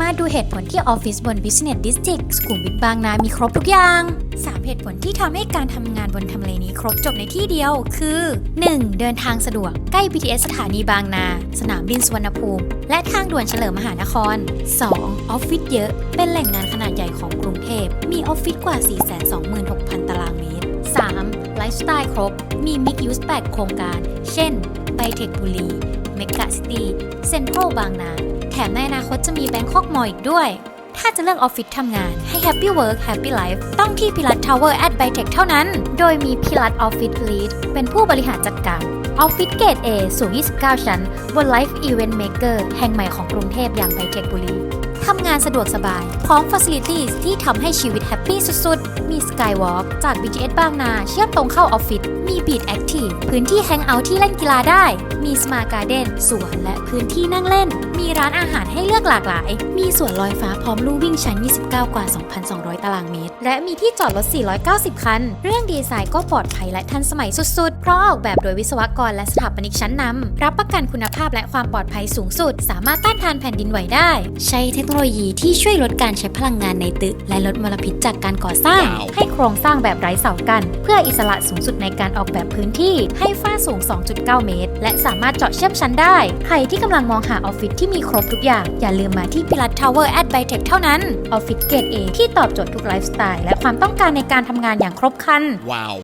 มาดูเหตุผลที่ออฟฟิศบน Business District สุขุมวิทบางนามีครบทุกอย่าง 3 เหตุผลที่ทำให้การทำงานบนทำเลนี้ครบจบในที่เดียว คือ 1. เดินทางสะดวกใกล้ BTS สถานีบางนา สนามบินสุวรรณภูมิ และทางด่วนเฉลิมมหานคร 2. ออฟฟิศเยอะ เป็นแหล่งงานขนาดใหญ่ของกรุงเทพ มีออฟฟิศกว่า 426,000 ตารางเมตร 3. ไลฟ์สไตล์ครบ มีมิกยูส8โครงการ เช่นไบเทคบุรีเมกะซิตี้เซ็นทรัลบางนา แถมในอนาคตจะมีแบงคอกมอลอีกด้วย ถ้าจะเลือกออฟฟิศทำงาน ให้ Happy Work Happy Life ต้องที่พิรัตทาวเวอร์ at Bytech เท่านั้น โดยมีพิรัตออฟฟิศ Lead เป็นผู้บริหารจัดการออฟฟิศเกรด A สูง 29 ชั้น บน Life Event Maker แห่งใหม่ของกรุงเทพอย่าง Bytech บุรีทำงานสะดวกสบาย พร้อม Facilities ที่ทำให้ชีวิตแฮปปี้สุดๆ มี Skywalk จาก BTS บางนา เชื่อมตรงเข้าออฟฟิศ มี Beat Active พื้นที่แฮงเอาท์ที่เล่นกีฬาได้ มี Smart Garden สวนและพื้นที่นั่งเล่น มีร้านอาหารให้เลือกหลากหลาย มีสวนลอยฟ้าพร้อมลู่วิ่งชั้น 29 กว่า 2,200 ตารางเมตร และมีที่จอดรถ 490 คัน เรื่องดีไซน์ก็ปลอดภัยและทันสมัยสุดๆ เพราะออกแบบโดยวิศวกรและสถาปนิกชั้นนำ รับประกันคุณภาพและความปลอดภัยสูงสุด สามารถต้านทานแผ่นดินไหวได้ ใช้เทคโนโลยีที่ช่วยลดการใช้พลังงานในตึก และลดมลพิษจากการก่อสร้างว้าวให้โครงสร้างแบบไร้เสากัน เพื่ออิสระสูงสุดในการออกแบบพื้นที่ใให้ฝ้าสูง 2.9 เมตร และสามารถเจาะเชื่อมชั้นได้ ใครที่กำลังมองหาออฟฟิศที่มีครบทุกอย่าง อย่าลืมมาที่พิลัตทาวเวอร์แอดไบเทคเท่านั้น ออฟฟิศเกรดเอที่ตอบโจทย์ทุกไลฟ์สไตล์และความต้องการในการทำงานอย่างครบครัน ว้าว